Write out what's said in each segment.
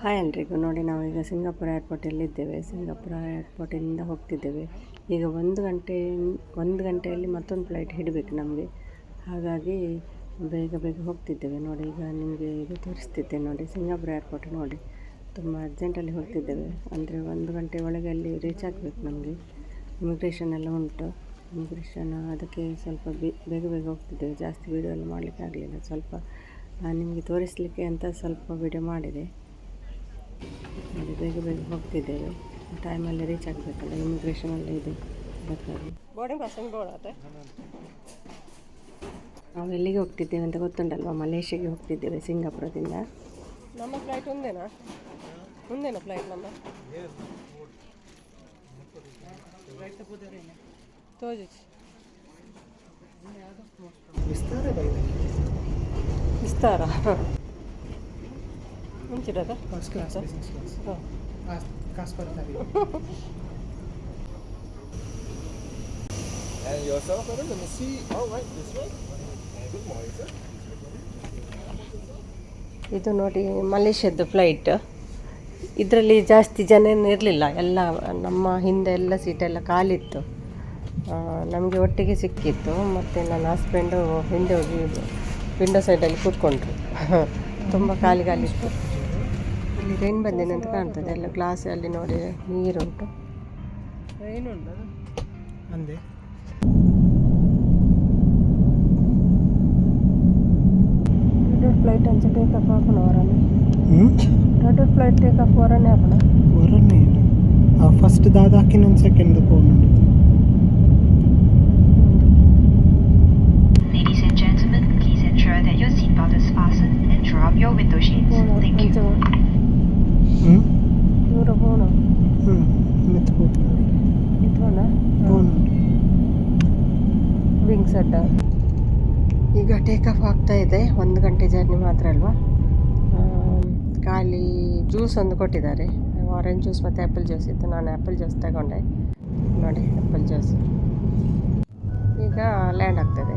Hi ಎಲ್ರಿಗೂ. ನೋಡಿ, ನಾವೀಗ ಸಿಂಗಾಪುರ ಏರ್ಪೋರ್ಟಲ್ಲಿದ್ದೇವೆ ಸಿಂಗಾಪುರ ಏರ್ಪೋರ್ಟಿಂದ ಹೋಗ್ತಿದ್ದೇವೆ. ಈಗ ಒಂದು ಗಂಟೆ, ಒಂದು ಗಂಟೆಯಲ್ಲಿ ಮತ್ತೊಂದು ಫ್ಲೈಟ್ ಹಿಡಬೇಕು ನಮಗೆ. ಹಾಗಾಗಿ ಬೇಗ ಬೇಗ ಹೋಗ್ತಿದ್ದೇವೆ. ನೋಡಿ, ಈಗ ನಿಮಗೆ ಇದು ತೋರಿಸ್ತಿದ್ದೆ ನೋಡಿ, ಸಿಂಗಾಪುರ ಏರ್ಪೋರ್ಟ್ ನೋಡಿ. ತುಂಬ ಅರ್ಜೆಂಟಲ್ಲಿ ಹೋಗ್ತಿದ್ದೇವೆ. ಅಂದರೆ ಒಂದು ಗಂಟೆ ಒಳಗೆ ಅಲ್ಲಿ ರೀಚ್ ಆಗಬೇಕು ನಮಗೆ. ಇಮಿಗ್ರೇಷನ್ ಎಲ್ಲ ಉಂಟು. ಇಮಿಗ್ರೇಷನ್ ಅದಕ್ಕೆ ಸ್ವಲ್ಪ ಬೇಗ ಬೇಗ ಹೋಗ್ತಿದ್ದೇವೆ. ಜಾಸ್ತಿ ವೀಡಿಯೋ ಎಲ್ಲ ಮಾಡಲಿಕ್ಕೆ ಆಗಲಿಲ್ಲ. ಸ್ವಲ್ಪ ನಿಮಗೆ ತೋರಿಸಲಿಕ್ಕೆ ಅಂತ ಸ್ವಲ್ಪ ವೀಡಿಯೋ ಮಾಡಿದೆ. ನೋಡಿ ಬೇಗ ಬೇಗ ಹೋಗ್ತಿದ್ದೇವೆ. ಟೈಮಲ್ಲಿ ರೀಚ್ ಆಗಬೇಕಲ್ಲ ಇಮಿಗ್ರೇಷನ್ ಎಲ್ಲ ಇದೆ. ಅದಕ್ಕಾಗಿ ಬೋರ್ಡಿಂಗ್ ಪಾಸ್ ಬೋರ್ಡ್ ಆತ? ನಾವು ಎಲ್ಲಿಗೆ ಹೋಗ್ತಿದ್ದೇವೆ ಅಂತ ಗೊತ್ತುಂಟಲ್ವಾ? ಮಲೇಷ್ಯಾಗೆ ಹೋಗ್ತಿದ್ದೇವೆ ಸಿಂಗಾಪುರದಿಂದ. ನಮ್ಮ ಫ್ಲೈಟ್ ಒಂದೇನಾ? ಒಂದೇನಾ ಫ್ಲೈಟ್ ನಮ್ಮ? ತೋಜಿಸಿ ವಿಸ್ತಾರ? ಮುಂಚಿಡದ ಫಸ್ಟ್ ಕ್ಲಾಸ್ ಬಿಸ್ನೆಸ್ ಕ್ಲಾಸ್ ಹಾಂ. ಕಾಸು ಬರ್ತಾರೆ And yourself, brother? Let me see. All right, this way. Good morning, sir. ಇದು ನೋಡಿ ಮಲೇಷ್ಯಾದ್ದು ಫ್ಲೈಟ್ ಇದರಲ್ಲಿ ಜಾಸ್ತಿ ಜನ ಏನು ಇರಲಿಲ್ಲ. ಎಲ್ಲ ನಮ್ಮ ಹಿಂದೆ ಎಲ್ಲ ಸೀಟೆಲ್ಲ ಖಾಲಿತ್ತು. ನಮಗೆ ಒಟ್ಟಿಗೆ ಸಿಕ್ಕಿತ್ತು. ಮತ್ತು ನನ್ನ ಹಸ್ಬೆಂಡು ಹಿಂದೆ ಹೋಗಿ ವಿಂಡೋ ಸೈಡಲ್ಲಿ ಕೂತ್ಕೊಂಡ್ರು. ತುಂಬ ಖಾಲಿ ಖಾಲಿ ಇತ್ತು. ಏನು ಬಂದಿದೆ ಅಂತ ಕಾಣ್ತದೆ. ಎಲ್ಲ ಗ್ಲಾಸ್ ಅಲ್ಲಿ ನೋಡಿ ನೀರು ಉಂಟು? ಏನು ಉಂಟು ಅಂದರೆ ಡೊ ಫ್ಲೈಟ್ ಅನ್ಸೂ ಟೇಕ್ ಆಫ್ ಅಪಣ್ಣ ಹೊರ ಹ್ಞೂ ಫ್ಲೈಟ್ ಟೇಕ್ ಆಫ್ ಹೊರನೆ ಅಪಣ್ಣ ಒರನೆ ಫಸ್ಟ್ ದಾದ ಆಕೆನೊಂದು ಸೆಕೆಂಡ್ ಫೋನ್ ಉಂಟು. ಬೇರೆ ಸೆಂಟ್ ಜೈನ್ ಸ್ತ್ ಕೀಸೆ ಶೋ ದೈ ಯು ಸೀ ಪಾ ದಸ್ ಫಾಸ್ಟ್ ಶ್ರಾಪ್ ಯೋ ವಿತ್ ಶೇ ಫೋನ್ ಕ್ಯಾನ್ಸ ಹ್ಞೂ ದೂರ ಹೋಣ ಹ್ಞೂ ಮೆತ್ತು ಫೋನ್ ಇಟ್ಕೋಣ ಫೋನ್ ವಿಂಗ್ಸ್ ಅಡ್ಡ. ಈಗ ಟೇಕ್ ಆಫ್ ಆಗ್ತಾ ಇದೆ. ಒಂದು ಗಂಟೆ ಜರ್ನಿ ಮಾತ್ರ ಅಲ್ವಾ? ಖಾಲಿ ಜ್ಯೂಸ್ ಒಂದು ಕೊಟ್ಟಿದ್ದಾರೆ. ಆರೆಂಜ್ ಜ್ಯೂಸ್ ಮತ್ತು ಆ್ಯಪಲ್ ಜ್ಯೂಸ್ ಇತ್ತು. ನಾನು ಆ್ಯಪಲ್ ಜ್ಯೂಸ್ ತಗೊಂಡೆ. ನೋಡಿ ಆ್ಯಪಲ್ ಜ್ಯೂಸ್ ಈಗ ಲ್ಯಾಂಡ್ ಆಗ್ತದೆ.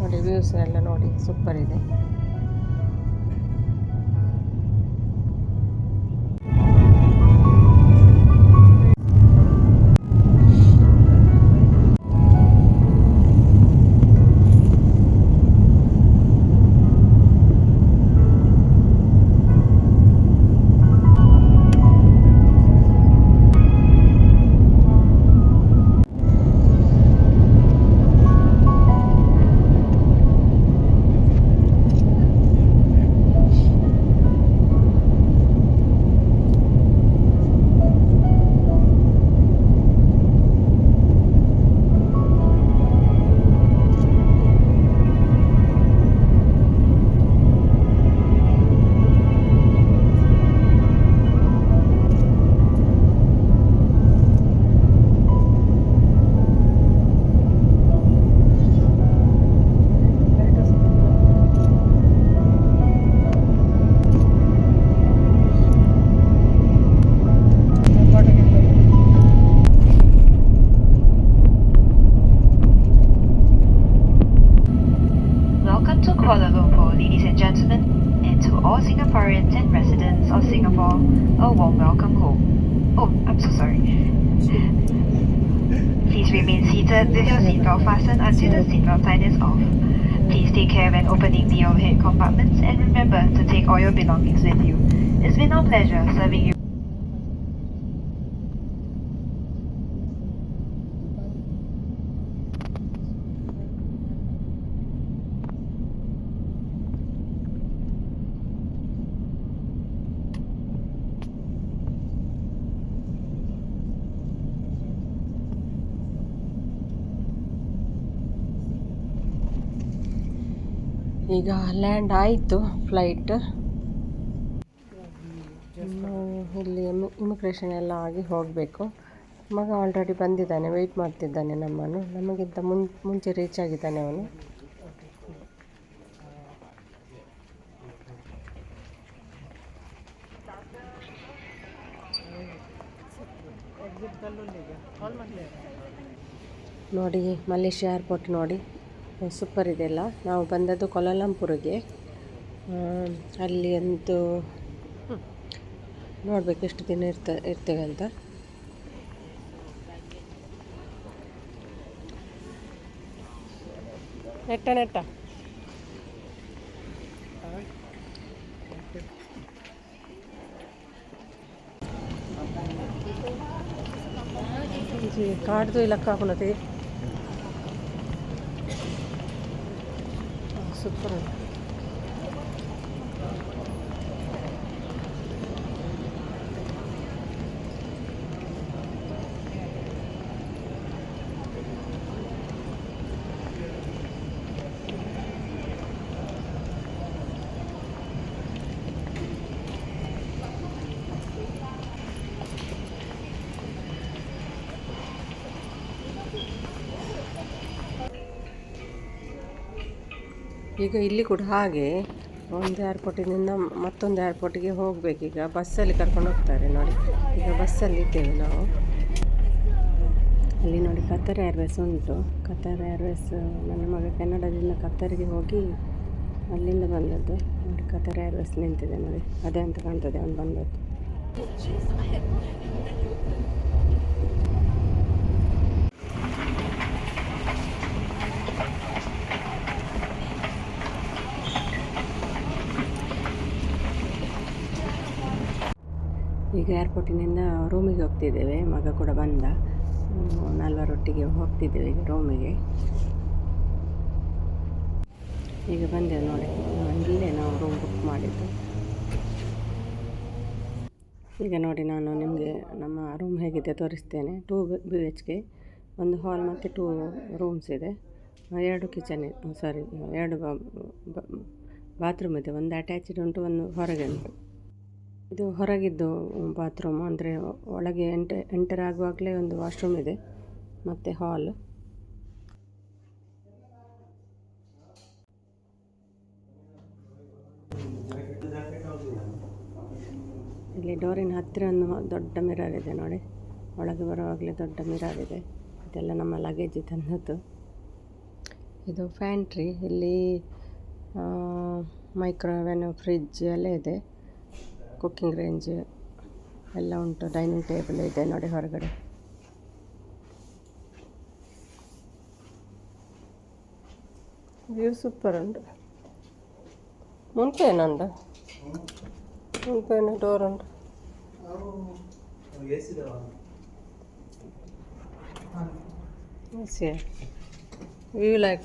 ನೋಡಿ ವ್ಯೂಸ್ ಎಲ್ಲ ನೋಡಿ. ಸೂಪರ್ ಇದೆ. Opening the overhead compartments and remember to take all your belongings with you. It's been our pleasure serving you. ಈಗ ಲ್ಯಾಂಡ್ ಆಯಿತು ಫ್ಲೈಟ್. ಇಲ್ಲಿ ಇಮಿಗ್ರೇಷನ್ ಎಲ್ಲ ಆಗಿ ಹೋಗಬೇಕು. ಮಗ ಆಲ್ರೆಡಿ ಬಂದಿದ್ದಾನೆ ವೆಯ್ಟ್ ಮಾಡ್ತಿದ್ದಾನೆ ನಮ್ಮನ್ನು. ನಮಗಿಂತ ಮುನ್ ಮುಂಚೆ ರೀಚ್ ಆಗಿದ್ದಾನೆ ಅವನು. ನೋಡಿ ಮಲೇಷ್ಯಾ ಏರ್ಪೋರ್ಟ್ ನೋಡಿ. ಸೂಪರ್ ಇದೆಲ್ಲ ನಾವು ಬಂದದ್ದು ಕೊಲಂಪುರಿಗೆ ಅಲ್ಲಿ ಒಂದು ನೋಡಬೇಕು ಎಷ್ಟು ದಿನ ಇರ್ತ, ಇರ್ತೇವೆ ಅಂತ. ನೆಟ್ಟ ನೆಟ್ಟ. ಕಾಡ್ದು ಇಲ್ಲ ಕಾಕುಲತಿ 스프로 ಈಗ ಇಲ್ಲಿ ಕೂಡ ಹಾಗೆ ಒಂದು ಏರ್ಪೋರ್ಟಿನಿಂದ ಮತ್ತೊಂದು ಏರ್ಪೋರ್ಟಿಗೆ ಹೋಗಬೇಕೀಗ ಬಸ್ಸಲ್ಲಿ ಕರ್ಕೊಂಡು ಹೋಗ್ತಾರೆ ನೋಡಿ. ಈಗ ಬಸ್ಸಲ್ಲಿ ಇದ್ದೇವೆ ನಾವು. ಅಲ್ಲಿ ನೋಡಿ ಕತ್ತರ್ ಏರ್ವೇಸ್ ಉಂಟು. ಕತ್ತರ್ ಏರ್ವೇಸ್ ನನ್ನ ಮಗ ಕನ್ನಡದಿಂದ ಕತ್ತರಿಗೆ ಹೋಗಿ ಅಲ್ಲಿಂದ ಬಂದದ್ದು. ನೋಡಿ ಕತ್ತರ್ ಏರ್ವೇಸ್ ನಿಂತಿದೆ ನೋಡಿ. ಅದೇ ಅಂತ ಕಾಣ್ತದೆ, ಅವ್ನು ಬಂದದ್ದು. ಈಗ ಏರ್ಪೋರ್ಟಿನಿಂದ ರೂಮಿಗೆ ಹೋಗ್ತಿದ್ದೇವೆ. ಮಗ ಕೂಡ ಬಂದ. ನಾಲ್ವರೊಟ್ಟಿಗೆ ಹೋಗ್ತಿದ್ದೇವೆ ಈಗ ರೂಮಿಗೆ ಈಗ ಬಂದೆವು ನೋಡಿ. ಇಲ್ಲೇ ನಾವು ರೂಮ್ ಬುಕ್ ಮಾಡಿದ್ದು. ಈಗ ನೋಡಿ ನಾನು ನಿಮಗೆ ನಮ್ಮ ರೂಮ್ ಹೇಗಿದೆ ತೋರಿಸ್ತೇನೆ. ಟೂ ಬಿ ಎಚ್ ಕೆ ಒಂದು ಹಾಲ್ ಮತ್ತು ಟೂ ರೂಮ್ಸ್ ಇದೆ. ಎರಡು ಕಿಚನ್ ಸಾರಿ ಎರಡು ಬಾತ್ರೂಮ್ ಇದೆ. ಒಂದು ಅಟ್ಯಾಚ್ಡ್ ಉಂಟು, ಒಂದು ಹೊರಗೆ ಉಂಟು. ಇದು ಹೊರಗಿದ್ದು ಬಾತ್ರೂಮ್ ಅಂದರೆ ಒಳಗೆ ಎಂಟ, ಎಂಟರ್ ಆಗುವಾಗಲೇ ಒಂದು ವಾಶ್ರೂಮ್ ಇದೆ, ಮತ್ತು ಹಾಲ್. ಇಲ್ಲಿ ಡೋರಿನ ಹತ್ತಿರ ಒಂದು ದೊಡ್ಡ ಮಿರರ್ ಇದೆ ನೋಡಿ. ಒಳಗೆ ಬರುವಾಗಲೇ ದೊಡ್ಡ ಮಿರರ್ ಇದೆ. ಇದೆಲ್ಲ ನಮ್ಮ ಲಗೇಜ್ ತಂದದ್ದು. ಇದು ಫ್ಯಾಂಟ್ರಿ. ಇಲ್ಲಿ ಮೈಕ್ರೋವೆನ್ ಫ್ರಿಜ್ ಎಲ್ಲ ಇದೆ. ಕುಕ್ಕಿಂಗ್ ರೇಂಜ್ ಎಲ್ಲ ಉಂಟು. ಡೈನಿಂಗ್ ಟೇಬಲ್ ಇದೆ ನೋಡಿ ಹೊರಗಡೆ. ವ್ಯೂ ಸೂಪರ್ ಉಂಟು. ಮುಂಚೆ ಏನಂದ ಮುಂಚೆನ ಡೋರ್ ಉಂಟು. ವ್ಯೂ ಲೈಕ್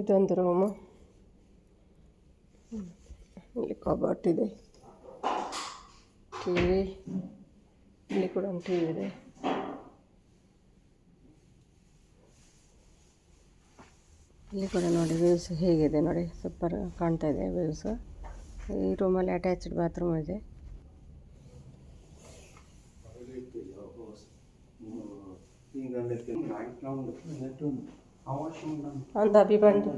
ಇದೊಂದು ರೂಮು ಇಲ್ಲಿ ಕಬಾಟ್ ಇದೆ ಟಿ ವಿ ಇಲ್ಲಿ ಕೂಡ ಒಂದು ಟಿ ವಿ ಇದೆ ಇಲ್ಲಿ ಕೂಡ ನೋಡಿ ವ್ಯೂಸ್ ಹೇಗಿದೆ ನೋಡಿ ಸೂಪರ್ ಕಾಣ್ತಾ ಇದೆ ವ್ಯೂಸ್ ಈ ರೂಮಲ್ಲಿ ಅಟ್ಯಾಚ್ಡ್ ಬಾತ್ರೂಮ್ ಇದೆ ಅಂತ ಅಭಿ ಬಂದು.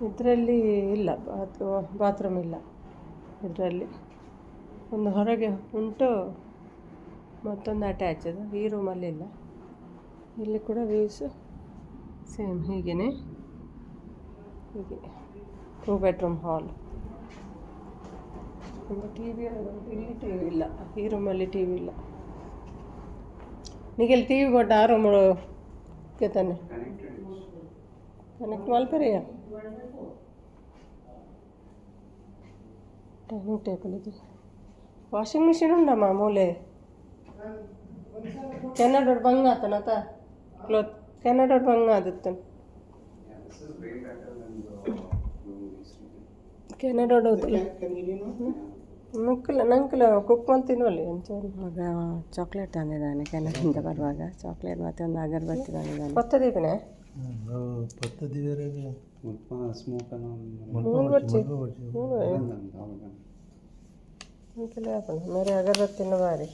ಇದರಲ್ಲಿ ಇಲ್ಲ ಬಾತ್ ಬಾತ್ರೂಮ್ ಇಲ್ಲ ಇದರಲ್ಲಿ. ಒಂದು ಹೊರಗೆ ಉಂಟು, ಮತ್ತೊಂದು ಅಟ್ಯಾಚ್ ಅದು. ಈ ರೂಮಲ್ಲಿ ಇಲ್ಲ. ಇಲ್ಲಿ ಕೂಡ ವ್ಯೂಸು ಸೇಮ್ ಹೀಗೇ ಹೀಗೆ. ಟೂ ಬೆಡ್ರೂಮ್ ಹಾಲ್ ಒಂದು ಟಿ ವಿ ಇಲ್ಲಿ ಟಿ ವಿ ಇಲ್ಲ. ಈ ರೂಮಲ್ಲಿ ಟಿ ವಿ ಇಲ್ಲ. ನಿಗೆಲ್ಲಿ ಟಿ ವಿ ಕೊಟ್ಟ ಆ ರೂಮ್ ತಾನೆ. ಕನೆಕ್ಟ್ ಮಲ್ಪೆರೆಯ ಡೈನಿಂಗ್ ಟೇಬಲ್ ಇದೆ. ವಾಷಿಂಗ್ ಮಿಷಿನ್ ಉಂಡಮ್ಮ ಮೂಲೆ ಕೆನ್ನಡೋಡು ಬಂಗ ಆತನತ ಕ್ಲೋತ್ ಕೆನ್ನಡೋಡು ಬಂಗ ಆದತ್ತನ ಕೆನ್ನಡೋಡು? ಮುಕ್ಕಲ ನಂಕಲ ಕುಕ್ ಮಾಡ್ತೀನಲ್ಲ ಒಂಚೂರು ಮಗ ಚಾಕ್ಲೇಟ್ ತಂದಿದ್ದಾನೆ ಕೆನಡಿಂದ ಬರುವಾಗ. ಚಾಕ್ಲೇಟ್ ಮತ್ತೆ ಒಂದು ಅಗರಬತ್ತಿ ತಂದಿದ್ದಾನೆ. ಕೊತ್ತ ದೀಪನೇ ಪತ್ತದಿ ಮೂರು ವರ್ಷ ಮೂರು ಮೇರೆ ಅಗರಬತ್ತಿನ ಬಾರಿ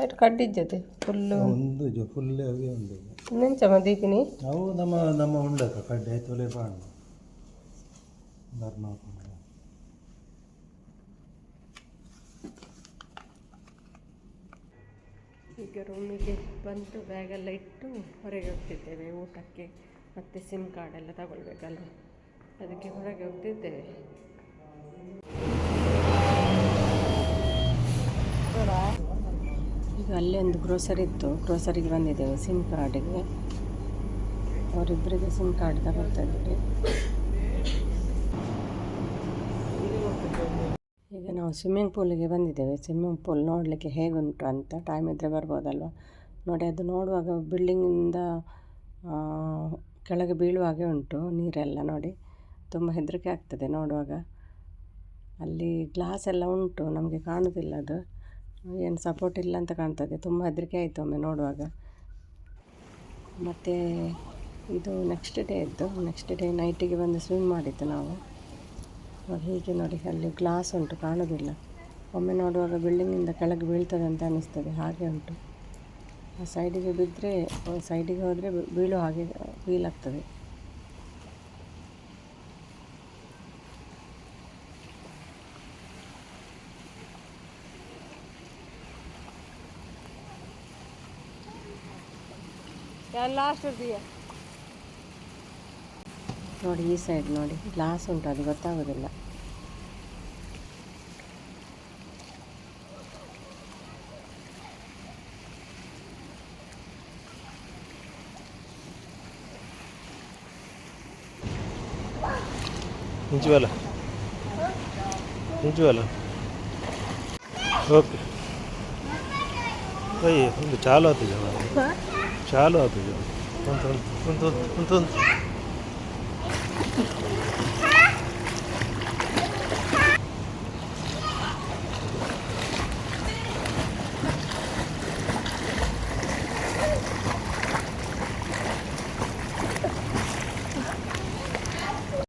ಆಯ್ತು ಕಡ್ಡಿಜ್ಜತೆ ಫುಲ್ಲು. ಒಂದು ಜೊ ಫುಲ್ಲೇ ಅವೇ ಒಂದು. ನೆಂಚಮ್ಮ ದೀಪಿನಿ? ಅವು ನಮ್ಮ ನಮ್ಮ ಉಂಡಕ ಕಡ್ಡೆ ತೊಲೆ ಬಾಣ. ಬರ್ನ ಈಗ ರೂಮಿಗೆ ಬಂದು ಬ್ಯಾಗೆಲ್ಲ ಇಟ್ಟು ಹೊರಗೆ ಹೋಗ್ತಿದ್ದೇವೆ ಊಟಕ್ಕೆ. ಮತ್ತು ಸಿಮ್ ಕಾರ್ಡ್ ಎಲ್ಲ ತಗೊಳ್ಬೇಕಲ್ಲ ಅದಕ್ಕೆ ಹೊರಗೆ ಹೋಗ್ತಿದ್ದೇವೆ ಈಗ ಅಲ್ಲಿ ಒಂದು ಗ್ರೋಸರಿ ಇತ್ತು. ಗ್ರೋಸರಿಗೆ ಬಂದಿದ್ದೇವೆ ಸಿಮ್ ಕಾರ್ಡಿಗೆ ಅವರಿಬ್ಬರಿಗೆ ಸಿಮ್ ಕಾರ್ಡ್ ತಗೊಳ್ತಾ ಇದ್ದೀವಿ ಈಗ ನಾವು ಸ್ವಿಮ್ಮಿಂಗ್ ಪೂಲಿಗೆ ಬಂದಿದ್ದೇವೆ. ಸ್ವಿಮ್ಮಿಂಗ್ ಪೂಲ್ ನೋಡಲಿಕ್ಕೆ ಹೇಗುಂಟು ಅಂತ ಟೈಮ್ ಇದ್ದರೆ ಬರ್ಬೋದಲ್ವ? ನೋಡಿ, ಅದು ನೋಡುವಾಗ ಬಿಲ್ಡಿಂಗಿಂದ ಕೆಳಗೆ ಬೀಳುವಾಗೆ ಉಂಟು ನೀರೆಲ್ಲ ನೋಡಿ. ತುಂಬ ಹೆದರಿಕೆ ಆಗ್ತದೆ ನೋಡುವಾಗ. ಅಲ್ಲಿ ಗ್ಲಾಸ್ ಎಲ್ಲ ಉಂಟು, ನಮಗೆ ಕಾಣುವುದಿಲ್ಲ ಅದು. ಏನು ಸಪೋರ್ಟ್ ಇಲ್ಲ ಅಂತ ಕಾಣ್ತದೆ. ತುಂಬ ಹೆದರಿಕೆ ಆಯಿತು ಒಮ್ಮೆ ನೋಡುವಾಗ. ಮತ್ತು ಇದು ನೆಕ್ಸ್ಟ್ ಡೇ ಇತ್ತು ನೆಕ್ಸ್ಟ್ ಡೇ ನೈಟಿಗೆ ಬಂದು ಸ್ವಿಮ್ ಮಾಡಿದ್ದು ನಾವು. ಹೀಗೆ ನೋಡಿ, ಅಲ್ಲಿ ಗ್ಲಾಸ್ ಉಂಟು, ಕಾಣೋದಿಲ್ಲ. ಒಮ್ಮೆ ನೋಡುವಾಗ ಬಿಲ್ಡಿಂಗಿಂದ ಕೆಳಗೆ ಬೀಳ್ತದೆ ಅಂತ ಅನ್ನಿಸ್ತದೆ ಹಾಗೆ ಉಂಟು. ಆ ಸೈಡಿಗೆ ಬಿದ್ದರೆ ಸೈಡಿಗೆ ಹೋದರೆ ಬೀಳೋ ಹಾಗೆ ಫೀಲ್ ಆಗ್ತದೆ. ಲಾಸ್ಟ್ ನೋಡಿ ಈ ಸೈಡ್ ನೋಡಿ. ಗ್ಲಾಸ್ ಉಂಟು ಅದು ಗೊತ್ತಾಗೋದಿಲ್ಲ. ನಿಜವಲ್ಲ? ನಿಜವಲ್ಲ? ಓಕೆ ಅಯ್ಯ ಒಂದು ಚಾಲು ಆಗ್ತದೆ ಚಾಲು ಆಗ್ತದೆ ಒಂದು ಒಂದು ಒಂದು ಒಂದು